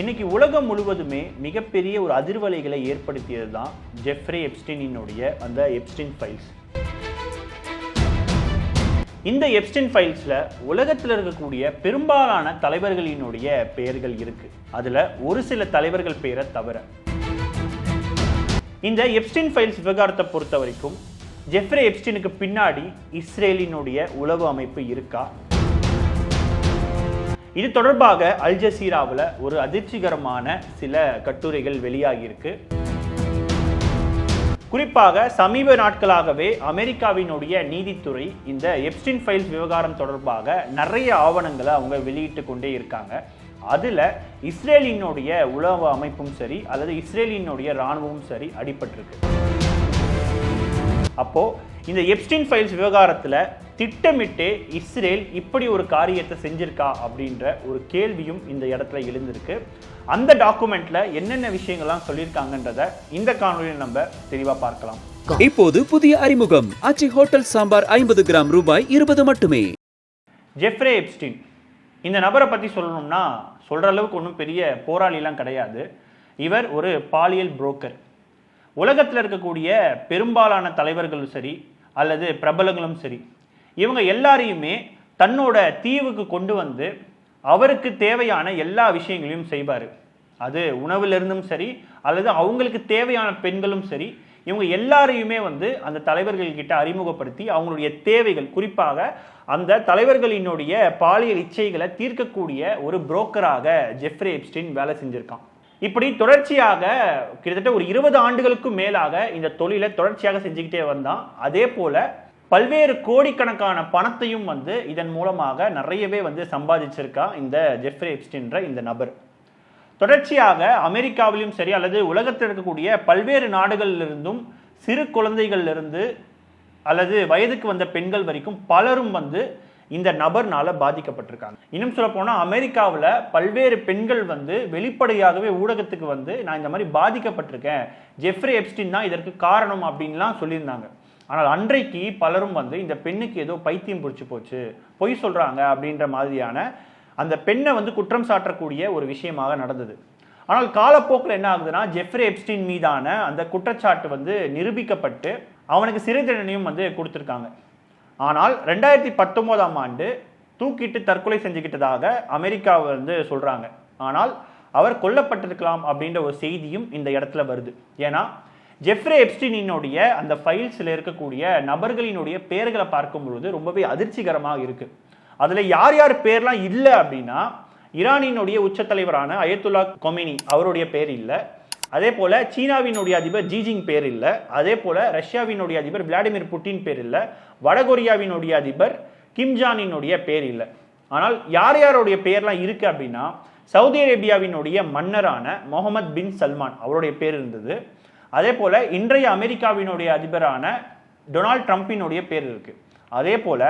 இன்னைக்கு உலகம் முழுவதுமே மிகப்பெரிய ஒரு அதிர்வலைகளை ஏற்படுத்தியது தான் ஜெஃப்ரே எப்ஸ்டினினுடைய அந்த எப்ஸ்டின் ஃபைல்ஸ் இந்த எப்ஸ்டின் ஃபைல்ஸில் உலகத்தில் இருக்கக்கூடிய பெரும்பாலான தலைவர்களினுடைய பெயர்கள் இருக்கு. அதில் ஒரு சில தலைவர்கள் பெயரை தவிர. இந்த எப்ஸ்டின் ஃபைல்ஸ் விவகாரத்தை பொறுத்த வரைக்கும் ஜெஃப்ரே எப்ஸ்டினுக்கு பின்னாடி இஸ்ரேலினுடைய உளவு அமைப்பு இருக்கா? இது தொடர்பாக அல் ஜசீராவில் ஒரு அதிர்ச்சிகரமான சில கட்டுரைகள் வெளியாகியிருக்கு. குறிப்பாக சமீப நாட்களாகவே அமெரிக்காவினுடைய நீதித்துறை இந்த எப்ஸ்டின் ஃபைல்ஸ் விவகாரம் தொடர்பாக நிறைய ஆவணங்களை அவங்க வெளியிட்டு கொண்டே இருக்காங்க. அதில் இஸ்ரேலினுடைய உளவு அமைப்பும் சரி அல்லது இஸ்ரேலினுடைய இராணுவமும் சரி அடிபட்டிருக்கு. அப்போது இந்த எப்ஸ்டின் ஃபைல்ஸ் விவகாரத்தில் திட்டமிட்டே இஸ்ரேல் இப்படி ஒரு காரியத்தை செஞ்சிருக்கா அப்படின்ற ஒரு கேள்வியும் இந்த இடத்துல எழுந்திருக்கு. அந்த டாக்குமெண்ட்ல என்னென்ன விஷயங்கள்லாம் சொல்லியிருக்காங்கன்றத இந்த காணொலியில் நம்ம தெளிவாக பார்க்கலாம். இப்போது புதிய அறிமுகம். அச்சி ஹோட்டல் சாம்பார் ஐம்பது கிராம் ரூபாய் இருபது மட்டுமே. Jeffrey Epstein. இந்த நபரை பற்றி சொல்லணும்னா சொல்கிற அளவுக்கு ஒன்றும் பெரிய போராளிலாம் கிடையாது. இவர் ஒரு பாலியல் புரோக்கர். உலகத்தில் இருக்கக்கூடிய பெரும்பாலான தலைவர்களும் சரி அல்லது பிரபலங்களும் சரி இவங்க எல்லாரையுமே தன்னோட தீவுக்கு கொண்டு வந்து அவருக்கு தேவையான எல்லா விஷயங்களையும் செய்வார். அது உணவிலிருந்தும் சரி அல்லது அவங்களுக்கு தேவையான பெண்களும் சரி இவங்க எல்லாரையுமே வந்து அந்த தலைவர்கள்கிட்ட அறிமுகப்படுத்தி அவங்களுடைய தேவைகள் குறிப்பாக அந்த தலைவர்களினுடைய பாலியல் இச்சைகளை தீர்க்கக்கூடிய ஒரு புரோக்கராக ஜெஃப்ரி எப்ஸ்டின் வேலை செஞ்சுருக்கான். இப்படி தொடர்ச்சியாக கிட்டத்தட்ட ஒரு இருபது ஆண்டுகளுக்கும் மேலாக இந்த தொழிலை தொடர்ச்சியாக செஞ்சுக்கிட்டே வந்தான். அதே போல பல்வேறு கோடிக்கணக்கான பணத்தையும் வந்து இதன் மூலமாக நிறையவே வந்து சம்பாதிச்சிருக்கான் இந்த ஜெஃப்ரி எப்ஸ்டின்ற இந்த நபர். தொடர்ச்சியாக அமெரிக்காவிலும் சரி அல்லது உலகத்தில் இருக்கக்கூடிய பல்வேறு நாடுகளிலிருந்தும் சிறு குழந்தைகளிலிருந்து அல்லது வயதுக்கு வந்த பெண்கள் வரைக்கும் பலரும் வந்து இந்த நபர்னால பாதிக்கப்பட்டிருக்காங்க. இன்னும் சொல்ல போனால் அமெரிக்காவில் பல்வேறு பெண்கள் வந்து வெளிப்படையாகவே ஊடகத்துக்கு வந்து நான் இந்த மாதிரி பாதிக்கப்பட்டிருக்கேன். ஜெஃப்ரி எப்ஸ்டின் தான் இதற்கு காரணம் அப்படின்லாம் சொல்லியிருந்தாங்க. ஆனால் அன்றைக்கு பலரும் வந்து இந்த பெண்ணுக்கு ஏதோ பைத்தியம் பிடிச்சி போச்சு பொய் சொல்றாங்க அப்படின்ற மாதிரியான அந்த பெண்ணை வந்து குற்றம் சாட்டக்கூடிய ஒரு விஷயமாக நடந்தது. ஆனால் காலப்போக்கில் என்ன ஆகுதுன்னா ஜெஃப்ரி எப்ஸ்டின் மீதான அந்த குற்றச்சாட்டு வந்து நிரூபிக்கப்பட்டு அவனுக்கு சிறை தண்டனையும் வந்து கொடுத்துருக்காங்க. ஆனால் ரெண்டாயிரத்தி பத்தொன்பதாம் ஆண்டு தூக்கிட்டு தற்கொலை செஞ்சுக்கிட்டதாக அமெரிக்கா வந்து சொல்றாங்க. ஆனால் அவர் கொல்லப்பட்டிருக்கலாம் அப்படின்ற ஒரு செய்தியும் இந்த இடத்துல வருது. ஏன்னா ஜெஃப்ரே எப்ஸ்டினினுடைய அந்த ஃபைல்ஸில் இருக்கக்கூடிய நபர்களினுடைய பெயர்களை பார்க்கும் பொழுது ரொம்பவே அதிர்ச்சிகரமாக இருக்குது அதில் யார் யார் பேர்லாம் இல்லை அப்படின்னா ஈரானினுடைய உச்சத்தலைவரான அயத்துல்லா கொமினி அவருடைய பேர் இல்லை. அதே போல் சீனாவினுடைய அதிபர் ஜிஜிங் பேர் இல்லை. அதே போல் ரஷ்யாவினுடைய அதிபர் விளாடிமிர் புட்டின் பேர் இல்லை. வடகொரியாவினுடைய அதிபர் கிம்ஜானினுடைய பேர் இல்லை. ஆனால் யார் யாருடைய பெயர்லாம் இருக்கு அப்படின்னா சவுதி அரேபியாவினுடைய மன்னரான முகமது பின் சல்மான் அவருடைய பேர் இருந்தது. அதே போல இன்றைய அமெரிக்காவினுடைய அதிபரான டொனால்ட் ட்ரம்பினுடைய பேர் இருக்கு. அதே போல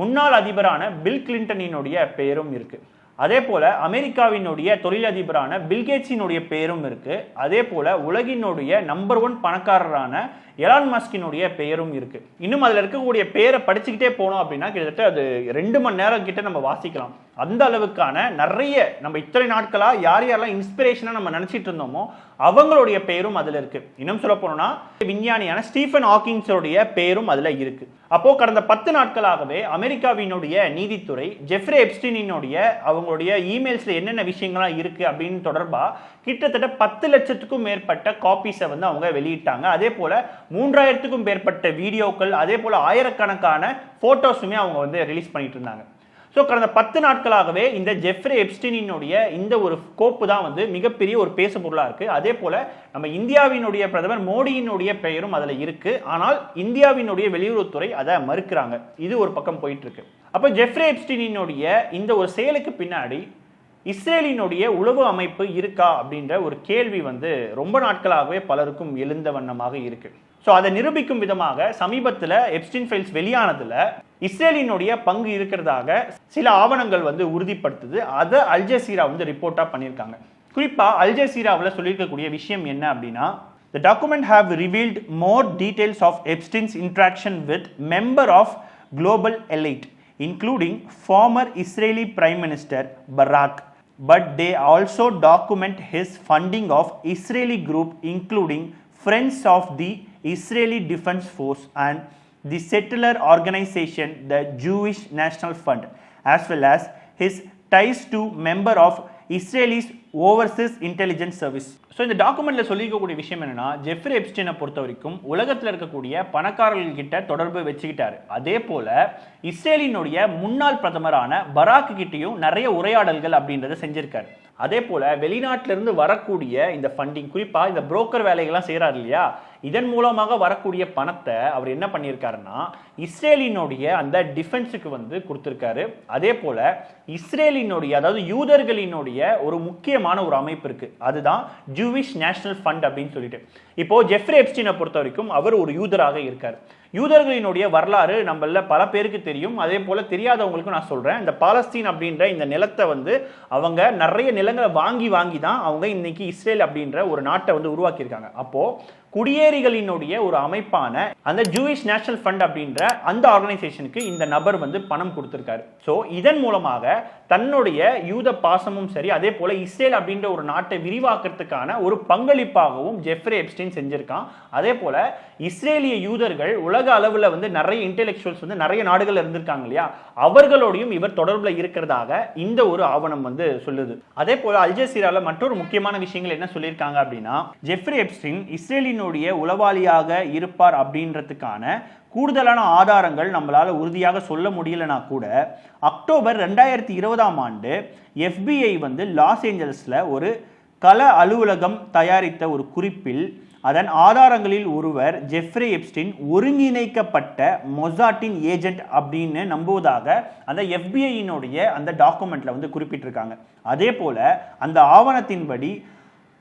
முன்னாள் அதிபரான பில் கிளின்டனினுடைய பெயரும் இருக்கு. அதே போல அமெரிக்காவினுடைய தொழிலதிபரான பில்கேட்ஸினுடைய பெயரும் இருக்கு. அதே போல உலகினுடைய நம்பர் ஒன் பணக்காரரான எலான் மஸ்கினுடைய பெயரும் இருக்கு. இன்னும் அதுல இருக்கக்கூடிய பெயரை படிச்சுக்கிட்டே போனோம் அப்படின்னா கிட்டத்தட்ட அது ரெண்டு மணி நேரம் கிட்ட நம்ம வாசிக்கலாம். அந்த அளவுக்கான நிறைய நம்ம இத்தனை நாட்களா யார் யாரெல்லாம் இன்ஸ்பிரேஷனாக நம்ம நினைச்சிட்டு இருந்தோமோ அவங்களுடைய பெயரும் அதுல இருக்கு. இன்னும் சொல்ல போனோம்னா விஞ்ஞானியான ஸ்டீஃபன் ஹாக்கிங்ஸோடைய பெயரும் அதுல இருக்கு. அப்போ கடந்த பத்து நாட்களாகவே அமெரிக்காவினுடைய நீதித்துறை ஜெஃப்ரே எப்ஸ்டினினுடைய அவங்களுடைய இமெயில்ஸ்ல என்னென்ன விஷயங்கள்லாம் இருக்கு அப்படின்னு தொடர்பா கிட்டத்தட்ட பத்து லட்சத்துக்கும் மேற்பட்ட காப்பீஸை வந்து அவங்க வெளியிட்டாங்க. அதே போல மூன்றாயிரத்துக்கும் மேற்பட்ட வீடியோக்கள் அதே போல ஆயிரக்கணக்கான போட்டோஸுமே அவங்க வந்து ரிலீஸ் பண்ணிட்டு இருந்தாங்க. ஸோ கடந்த பத்து நாட்களாகவே இந்த ஜெஃப்ரே எப்ஸ்டினினுடைய இந்த ஒரு கோப்பு தான் வந்து மிகப்பெரிய ஒரு பேசு பொருளாக இருக்கு. அதே போல நம்ம இந்தியாவினுடைய பிரதமர் மோடியினுடைய பெயரும் அதில் இருக்கு. ஆனால் இந்தியாவினுடைய வெளியுறவுத்துறை அதை மறுக்கிறாங்க. இது ஒரு பக்கம் போயிட்டு இருக்கு. அப்போ ஜெஃப்ரே எப்ஸ்டினினுடைய இந்த ஒரு செயலுக்கு பின்னாடி இஸ்ரேலினுடைய உளவு அமைப்பு இருக்கா அப்படின்ற ஒரு கேள்வி வந்து ரொம்ப நாட்களாகவே பலருக்கும் எழுந்த வண்ணமாக இருக்கு. ஸோ அதை நிரூபிக்கும் விதமாக சமீபத்தில் எப்ஸ்டின் ஃபைல்ஸ் வெளியானதில் இஸ்ரேலினுடைய பங்கு இருக்கிறதாக சில ஆவணங்கள் வந்து உறுதிப்படுத்துது. அதை அல்ஜசீரா வந்து ரிப்போர்ட்டாக பண்ணியிருக்காங்க. குறிப்பாக அல்ஜசீராவில் சொல்லியிருக்கக்கூடிய விஷயம் என்ன அப்படின்னா the document have revealed more details of Epstein's interaction with member of global elite including former Israeli prime minister Barak but they also document his funding of Israeli group including Friends of the Israeli Defense Force and the settler organization the Jewish National Fund as well as his ties to member of Israel's overseas intelligence service so இந்த டாக்குமெண்ட்டில் சொல்லியிருக்கக்கூடிய விஷயம் என்னென்னா Jeffrey எப்ஸ்டினை பொறுத்த வரைக்கும் உலகத்தில் இருக்கக்கூடிய பணக்காரர்கள்கிட்ட தொடர்பு வச்சுக்கிட்டாரு. அதே போல் இஸ்ரேலினுடைய முன்னாள் பிரதமரான பராக் கிட்டேயும் நிறைய உரையாடல்கள் அப்படின்றத செஞ்சுருக்காரு. அதே போல் வெளிநாட்டிலிருந்து வரக்கூடிய இந்த ஃபண்டிங் குறிப்பாக இந்த புரோக்கர் வேலைகள்லாம் செய்கிறார் இல்லையா? இதன் மூலமாக வரக்கூடிய பணத்தை அவர் என்ன பண்ணியிருக்காருன்னா இஸ்ரேலினுடைய அந்த டிஃபென்ஸுக்கு வந்து கொடுத்துருக்காரு. அதே போல இஸ்ரேலினுடைய அதாவது யூதர்களினுடைய ஒரு முக்கியமான ஒரு அமைப்பு இருக்கு. அதுதான் ஜூவிஷ் நேஷனல் ஃபண்ட் அப்படின்னு சொல்லிட்டு. இப்போ ஜெஃப்ரி எப்ஸ்டினை பொறுத்த வரைக்கும் அவர் ஒரு யூதராக இருக்கார். யூதர்களினுடைய வரலாறு நம்மள பல பேருக்கு தெரியும். அதே போல தெரியாதவங்களுக்கும் நான் சொல்றேன். இந்த பாலஸ்தீன் அப்படின்ற இந்த நிலத்தை வந்து அவங்க நிறைய நிலங்களை வாங்கி வாங்கி தான் அவங்க இன்னைக்கு இஸ்ரேல் அப்படின்ற ஒரு நாட்டை வந்து உருவாக்கியிருக்காங்க. அப்போ குடியேறிகளினுடைய ஒரு அமைப்பான அந்த ஜூயிஷ் நேஷனல் ஃபண்ட் அப்படின்ற அந்த ஆர்கனைசேஷனுக்கு இந்த நபர் வந்து பணம் கொடுத்திருக்காரு. ஸோ இதன் மூலமாக தன்னுடைய யூத பாசமும் சரி அதே போல இஸ்ரேல் அப்படின்ற ஒரு நாட்டை விரிவாக்குறதுக்கான ஒரு பங்களிப்பாகவும் ஜெஃப்ரே எப்ஸ்டின் செஞ்சிருக்கான். அதே போல இஸ்ரேலிய யூதர்கள் உலக அளவில் வந்து நிறைய இன்டெலெக்சுவல்ஸ் வந்து நிறைய நாடுகள் இருந்திருக்காங்க இல்லையா? அவர்களோடையும் இவர் தொடர்புல இருக்கிறதாக இந்த ஒரு ஆவணம் வந்து சொல்லுது. அதே போல அல்ஜசீரால மற்றொரு முக்கியமான விஷயங்கள் என்ன சொல்லியிருக்காங்க அப்படின்னா ஜெஃப்ரி எப்ஸ்டின் இஸ்ரேலின் இஸ்ரேலினுடைய உளவாளியாக இருப்பார் அப்படின்றதுக்கான கூடுதலான ஆதாரங்கள் நம்மளால் உறுதியாக சொல்ல முடியலனா கூட அக்டோபர் ரெண்டாயிரத்தி இருபதாம் ஆண்டு எஃபிஐ வந்து லாஸ் ஏஞ்சல்ஸ்ல ஒரு கல அலுவலகம் தயாரித்த ஒரு குறிப்பில் அதன் ஆதாரங்களில் ஒருவர் ஜெஃப்ரி எப்ஸ்டின் ஒருங்கிணைக்கப்பட்ட மொசாட்டின் ஏஜென்ட் அப்படின்னு நம்புவதாக அந்த எஃபிஐயினுடைய அந்த டாக்குமெண்ட்ல வந்து குறிப்பிட்டிருக்காங்க. அதே போல அந்த ஆவணத்தின்படி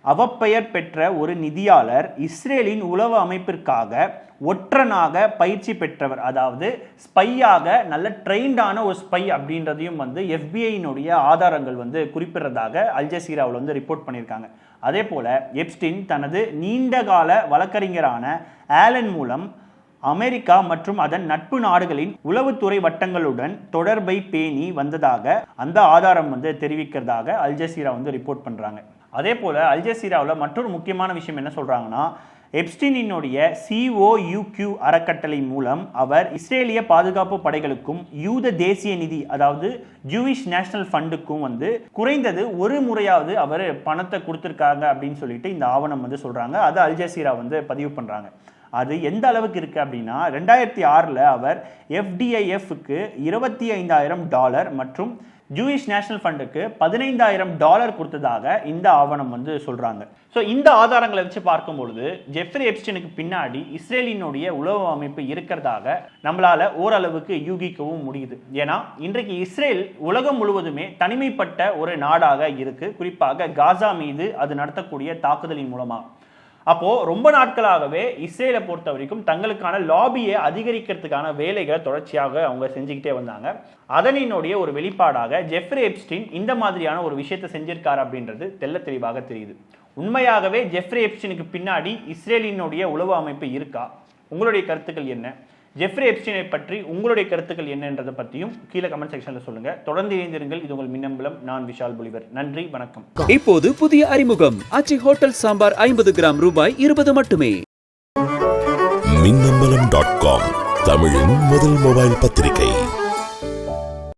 அவப்பெயர் பெற்ற ஒரு நிதியாளர் இஸ்ரேலின் உளவு அமைப்பிற்காக ஒற்றனாக பயிற்சி பெற்றவர். அதாவது ஸ்பையாக நல்ல ட்ரெயின்டான ஒரு ஸ்பை அப்படின்றதையும் வந்து எஃபிஐனுடைய ஆதாரங்கள் வந்து குறிப்பிடுறதாக அல்ஜசீராவில் வந்து ரிப்போர்ட் பண்ணியிருக்காங்க. அதே போல எப்ஸ்டின் தனது நீண்டகால வழக்கறிஞரான ஆலன் மூலம் அமெரிக்கா மற்றும் அதன் நட்பு நாடுகளின் உளவுத்துறை வட்டங்களுடன் தொடர்பை பேணி வந்ததாக அந்த ஆதாரம் வந்து தெரிவிக்கிறதாக அல்ஜசீரா வந்து ரிப்போர்ட் பண்ணுறாங்க அதே போல் அல்ஜசீராவில் மற்றொரு முக்கியமான விஷயம் என்ன சொல்கிறாங்கன்னா எப்ஸ்டினினுடைய சிஓயுக்யூ அறக்கட்டளை மூலம் அவர் இஸ்ரேலிய பாதுகாப்பு படைகளுக்கும் யூத தேசிய நிதி அதாவது ஜூவிஷ் நேஷனல் ஃபண்டுக்கும் வந்து குறைந்தது ஒரு முறையாவது அவர் பணத்தை கொடுத்துருக்காங்க அப்படின்னு சொல்லிட்டு இந்த ஆவணம் வந்து சொல்கிறாங்க அது அல்ஜசீரா வந்து பதிவு பண்ணுறாங்க அது எந்த அளவுக்கு இருக்கு அப்படின்னா ரெண்டாயிரத்தி ஆறில் அவர் எஃப்டிஐஎஃப்க்கு இருபத்தி ஐந்தாயிரம் டாலர் மற்றும் ஜூயிஷ் நேஷனல் ஃபண்டுக்கு பதினைந்தாயிரம் டாலர் கொடுத்ததாக இந்த ஆவணம் வந்து சொல்றாங்க. ஸோ இந்த ஆதாரங்களை வச்சு பார்க்கும் பொழுது ஜெஃப்ரி எப்ஸ்டினுக்கு பின்னாடி இஸ்ரேலினுடைய உளவு அமைப்பு இருக்கிறதாக நம்மளால ஓரளவுக்கு யூகிக்கவும் முடியுது. ஏன்னா இன்றைக்கு இஸ்ரேல் உலகம் முழுவதுமே தனிமைப்பட்ட ஒரு நாடாக இருக்கு. குறிப்பாக காசா மீது அது நடத்தக்கூடிய தாக்குதலின் மூலமாக அப்போ ரொம்ப நாட்களாகவே இஸ்ரேலை பொறுத்த வரைக்கும் தங்களுக்கான லாபியை அதிகரிக்கிறதுக்கான வேலைகளை தொடர்ச்சியாக அவங்க செஞ்சுக்கிட்டே வந்தாங்க. அதனினுடைய ஒரு வெளிப்பாடாக ஜெஃப்ரி எப்ஸ்டின் இந்த மாதிரியான ஒரு விஷயத்தை செஞ்சிருக்கார் அப்படின்றது தெல்ல தெளிவாக தெரியுது. உண்மையாகவே ஜெஃப்ரி எப்ஸ்டினுக்கு பின்னாடி இஸ்ரேலினுடைய உளவு அமைப்பு இருக்கா? உங்களுடைய கருத்துக்கள் என்ன? ஜெஃப்ரி எப்ஸ்டினை பற்றி உங்களுடைய கருத்துக்கள் என்னன்றதை பற்றியும் கீழே கமெண்ட் செக்ஷன்ல சொல்லுங்க. தொடர்ந்து இணைந்திருங்கள். இது உங்கள் மின்னம்பலம். நான் விஷால் புலிவர். நன்றி. வணக்கம். இப்போது புதிய அறிமுகம். ஆச்சி ஹோட்டல் சாம்பார் ஐம்பது கிராம் ரூபாய் இருபது மட்டுமே. மின்னம்பலம் டாட் காம் தமிழின் முதல் மொபைல் பத்திரிகை.